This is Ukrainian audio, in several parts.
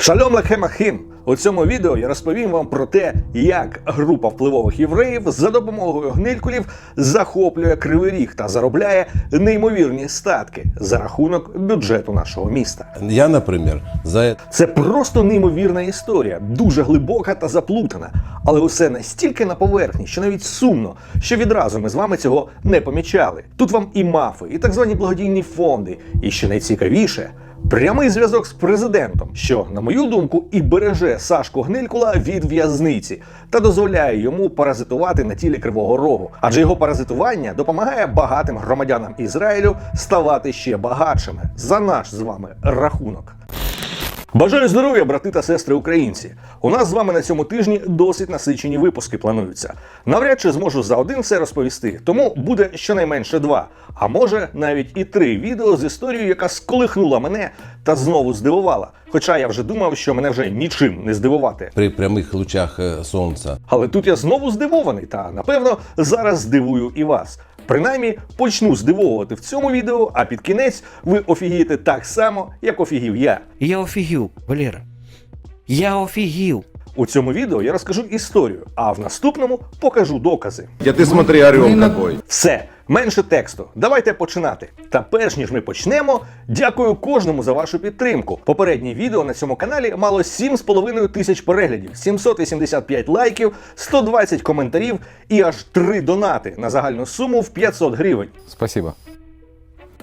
Шальом ахим! У цьому відео я розповім вам про те, як група впливових євреїв за допомогою гнилькулів захоплює кривий ріг та заробляє неймовірні статки за рахунок бюджету нашого міста. Я, например, за Це просто неймовірна історія, дуже глибока та заплутана, але усе настільки на поверхні, що навіть сумно, що відразу ми з вами цього не помічали. Тут вам і мафи, і так звані благодійні фонди, і що найцікавіше. Прямий зв'язок з президентом, що, на мою думку, і береже Сашку Гнилькула від в'язниці та дозволяє йому паразитувати на тілі Кривого Рогу. Адже його паразитування допомагає багатим громадянам Ізраїлю ставати ще багатшими за наш з вами рахунок. Бажаю здоров'я, брати та сестри українці. У нас з вами на цьому тижні досить насичені випуски плануються. Навряд чи зможу за один все розповісти, тому буде щонайменше два, а може навіть і три відео з історією, яка сколихнула мене та знову здивувала. Хоча я вже думав, що мене вже нічим не здивувати. при прямых лучах э, солнца. Але тут я знову здивований, та напевно зараз здивую і вас. Принаймні почну здивовувати в цьому відео, а під кінець ви офігієте так само, як офігів я. Я офігів, Валера. Я офігів. У цьому відео я розкажу історію, а в наступному покажу докази. Я ты смотри, орел какой. Все, менше тексту. Давайте починати. Та перш ніж ми почнемо, дякую кожному за вашу підтримку. Попереднє відео на цьому каналі мало 7,5 тисяч переглядів, 785 лайків, 120 коментарів і аж 3 донати на загальну суму в 500 гривень. Спасибо.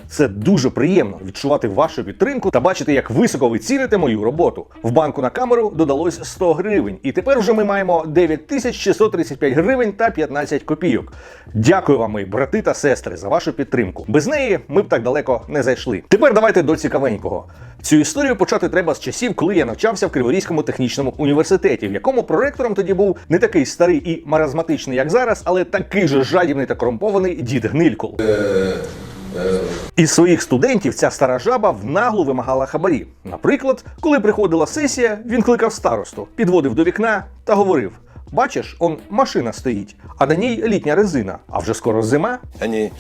Це дуже приємно відчувати вашу підтримку та бачити, як високо ви ціните мою роботу. В банку на камеру додалось 100 гривень, і тепер вже ми маємо 9635 гривень та 15 копійок. Дякую вам, мої брати та сестри, за вашу підтримку. Без неї ми б так далеко не зайшли. Тепер давайте до цікавенького. Цю історію почати треба з часів, коли я навчався в Криворізькому технічному університеті, в якому проректором тоді був не такий старий і маразматичний, як зараз, але такий же жадібний та корумпований дід Гнилькул. Із своїх студентів ця стара жаба в наглу вимагала хабарі. Наприклад, коли приходила сесія, він кликав старосту, підводив до вікна та говорив: Бачиш, он машина стоїть, а на ній літня резина, а вже скоро зима. Они,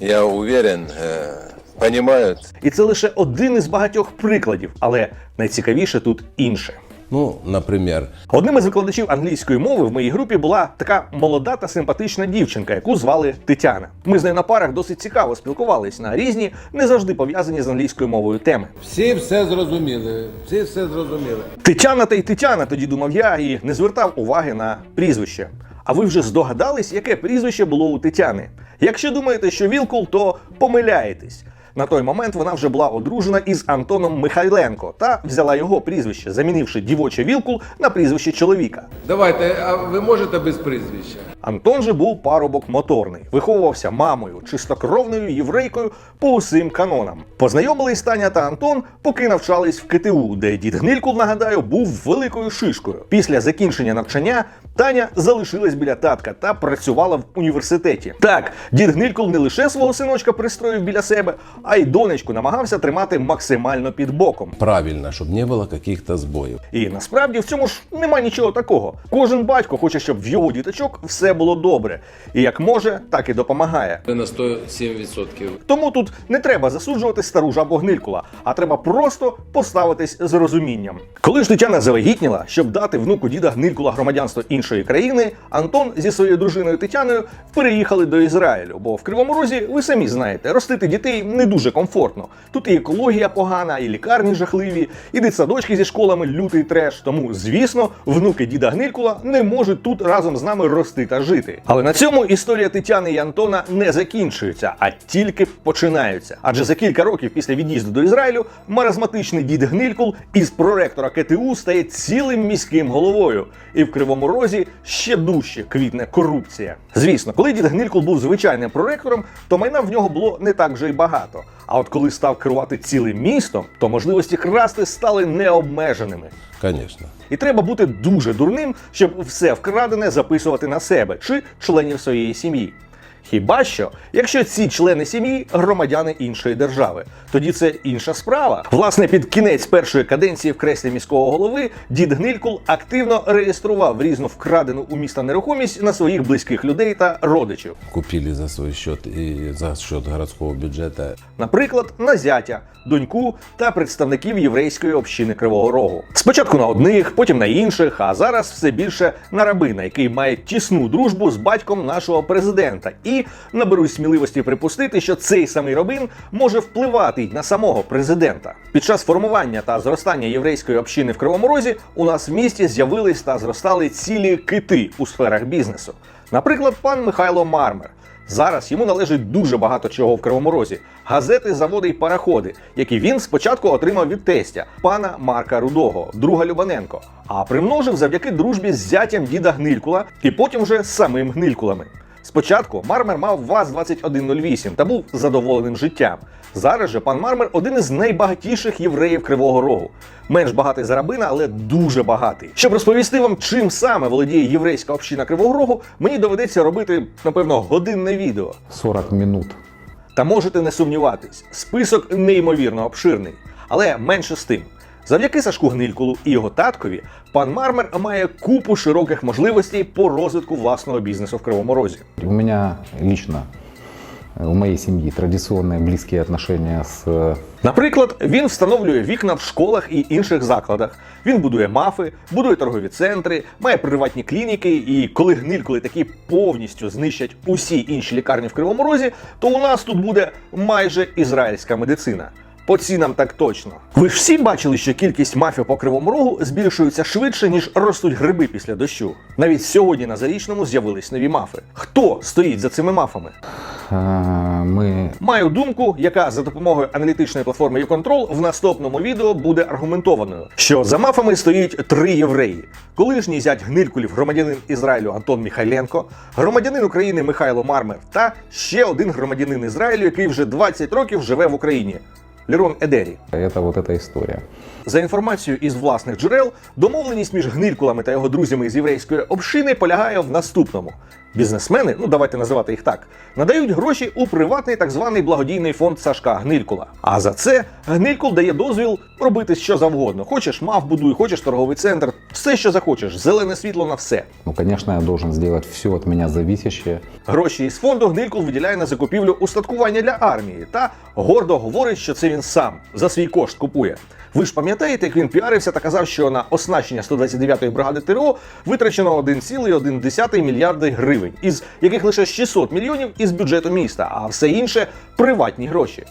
я уверен, э, понимают. І це лише один із багатьох прикладів, але найцікавіше тут інше. Ну, например, Одним із викладачів англійської мови в моїй групі була така молода та симпатична дівчинка, яку звали Тетяна. Ми з нею на парах досить цікаво спілкувались на різні, не завжди пов'язані з англійською мовою теми. Всі все зрозуміли. Всі все зрозуміли. Тетяна та й Тетяна, тоді думав я і не звертав уваги на прізвище. А ви вже здогадались, яке прізвище було у Тетяни? Якщо думаєте, що Вілкул, то помиляєтесь. На той момент вона вже була одружена із Антоном Михайленко та взяла його прізвище, замінивши дівоче Вілкул на прізвище чоловіка. Давайте, а ви можете без прізвища? Антон же був парубок моторний, виховувався мамою, чистокровною єврейкою по усім канонам. Познайомились Таня та Антон, поки навчались в КТУ, де дід Гнилькул, нагадаю, був великою шишкою. Після закінчення навчання Таня залишилась біля татка та працювала в університеті. Так, дід Гнилькул не лише свого синочка пристроїв біля себе, а й донечку намагався тримати максимально під боком. правильно, чтобы не было каких-то сбоев. І насправді в цьому ж нема нічого такого. Кожен батько хоче, щоб в його діточок все було добре, і як може, так і допомагає. Ви на 107%. Тому тут не треба засуджувати стару жабу гнилькула, а треба просто поставитись з розумінням. Коли ж Тетяна завагітніла, щоб дати внуку діда гнилькула громадянство іншої країни, Антон зі своєю дружиною Тетяною переїхали до Ізраїлю. Бо в Кривому Розі, ви самі знаєте, ростити дітей не дуже комфортно. Тут і екологія погана, і лікарні жахливі, і дитсадочки зі школами лютий треш. Тому, звісно, внуки діда Гнилькула не можуть тут разом з нами рости та жити. Але на цьому історія Тетяни і Антона не закінчується, а тільки починаються. Адже за кілька років після від'їзду до Ізраїлю маразматичний дід Гнилькул із проректора КТУ стає цілим міським головою. І в Кривому Розі ще дужче квітне корупція. Звісно, коли дід Гнилькул був звичайним проректором, то майна в нього було не так вже й багато. А от коли став керувати цілим містом, то можливості красти стали необмеженими. Звісно. І треба бути дуже дурним, щоб все вкрадене записувати на себе чи членів своєї сім'ї. Хіба що, якщо ці члени сім'ї громадяни іншої держави, тоді це інша справа. Власне, під кінець першої каденції в креслі міського голови дід Гнилькул активно реєстрував різну вкрадену у міста нерухомість на своїх близьких людей та родичів. Купили за свой счет и за счет городского бюджета. Наприклад, на зятя, доньку та представників єврейської общини Кривого Рогу. Спочатку на одних, потім на інших, а зараз все більше на рабина, який має тісну дружбу з батьком нашого президента. І наберусь сміливості припустити, що цей самий Робин може впливати й на самого президента. Під час формування та зростання єврейської общини в Кривому Розі у нас в місті з'явились та зростали цілі кити у сферах бізнесу. Наприклад, пан Михайло Мармер. Зараз йому належить дуже багато чого в Кривому Розі: газети, заводи й параходи, які він спочатку отримав від тестя, пана Марка Рудого, друга Любаненко, а примножив завдяки дружбі з зятям діда Гнилькула і потім вже з самим Гнилькулами. Спочатку Мармер мав ВАЗ-2108 та був задоволеним життям. Зараз же пан Мармер один із найбагатіших євреїв Кривого Рогу. Менш багатий за рабина, але дуже багатий. Щоб розповісти вам, чим саме володіє єврейська община Кривого Рогу, мені доведеться робити, напевно, годинне відео. 40 минут. Та можете не сумніватись, список неймовірно обширний. Але менше з тим. Завдяки Сашку Гнилькулу і його таткові, пан Мармер має купу широких можливостей по розвитку власного бізнесу в Кривому Розі. У меня лично, э, у моей семьи традиционные близкие отношения с э, Наприклад, він встановлює вікна в школах і інших закладах. Він будує мафи, будує торгові центри, має приватні клініки. І коли гнилькули такі повністю знищать усі інші лікарні в Кривому Розі, то у нас тут буде майже ізраїльська медицина. По цінам так точно. Ви ж всі бачили, що кількість мафів по кривому рогу збільшується швидше, ніж ростуть гриби після дощу. Навіть сьогодні на зарічному з'явились нові мафи. Хто стоїть за цими мафами? мы Маю думку, яка за допомогою аналітичної платформи YouControl в наступному відео буде аргументованою, що за мафами стоїть три євреї: колишній зять гнилькулів, громадянин Ізраїлю Антон Міхайленко, громадянин України Михайло Мармер та ще один громадянин Ізраїлю, який вже 20 років живе в Україні. Лірон Едері. это вот эта история. За інформацією із власних джерел, домовленість між гнилькулами та його друзями з єврейської общини полягає в наступному: бізнесмени, ну давайте називати їх так, надають гроші у приватний так званий благодійний фонд Сашка Гнилькула. А за це Гнилькул дає дозвіл робити що завгодно. Хочеш мав будуй, хочеш торговий центр, все, що захочеш, зелене світло на все. Ну, конечно, я должен сделать все от меня зависящее. Гроші із фонду Гнилькул виділяє на закупівлю устаткування для армії та гордо говорить, що це він сам за свій кошт купує. Ви ж пам'ятаєте, як він піарився та казав, що на оснащення 129-ї бригади ТРО витрачено 1,1 мільярди гривень, із яких лише 600 мільйонів із бюджету міста, а все інше приватні гроші.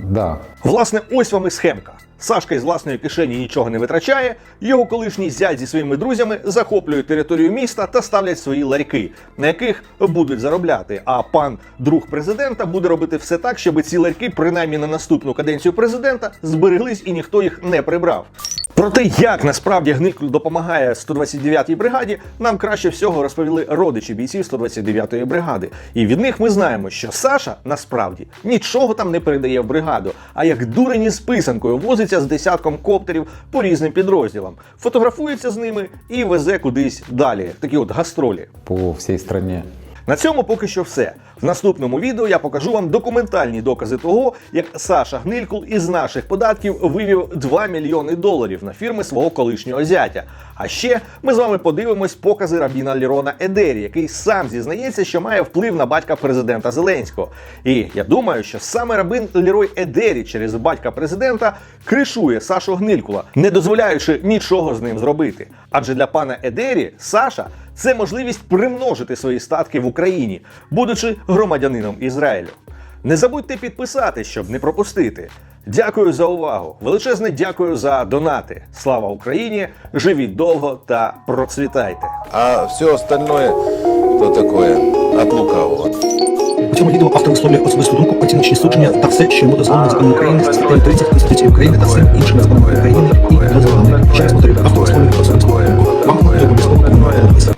Да, Власне, ось вам і схемка. Сашка із власної кишені нічого не витрачає. Його колишній зять зі своїми друзями захоплюють територію міста та ставлять свої ларьки, на яких будуть заробляти. А пан друг президента буде робити все так, щоб ці ларьки, принаймні на наступну каденцію президента, збереглись і ніхто їх не прибрав. Про те, як насправді Гникль допомагає 129-й бригаді, нам краще всього розповіли родичі бійців 129-ї бригади. І від них ми знаємо, що Саша насправді нічого там не передає в бригаду, а як дурень із писанкою возиться з десятком коптерів по різним підрозділам, фотографується з ними і везе кудись далі. Такі от гастролі. по всей стране. На цьому поки що все. В наступному відео я покажу вам документальні докази того, як Саша Гнилькул із наших податків вивів 2 мільйони доларів на фірми свого колишнього зятя. А ще ми з вами подивимось покази рабіна Лірона Едері, який сам зізнається, що має вплив на батька президента Зеленського. І я думаю, що саме рабин Лірой Едері через батька президента кришує Сашу Гнилькула, не дозволяючи нічого з ним зробити. Адже для пана Едері Саша це можливість примножити свої статки в Україні, будучи громадянином Ізраїлю. Не забудьте підписати, щоб не пропустити. Дякую за увагу. Величезне дякую за донати. Слава Україні! Живіть довго та процвітайте! А все остальное то такое от лукавого. У цьому відео автор висловлює особисту думку оціночні судження та все, що йому дозволено законом України, статтею 30 Конституції України та всім іншим законом України і дозволеним. Через мотивів автор висловлює особисту думку. Вам не обов'язково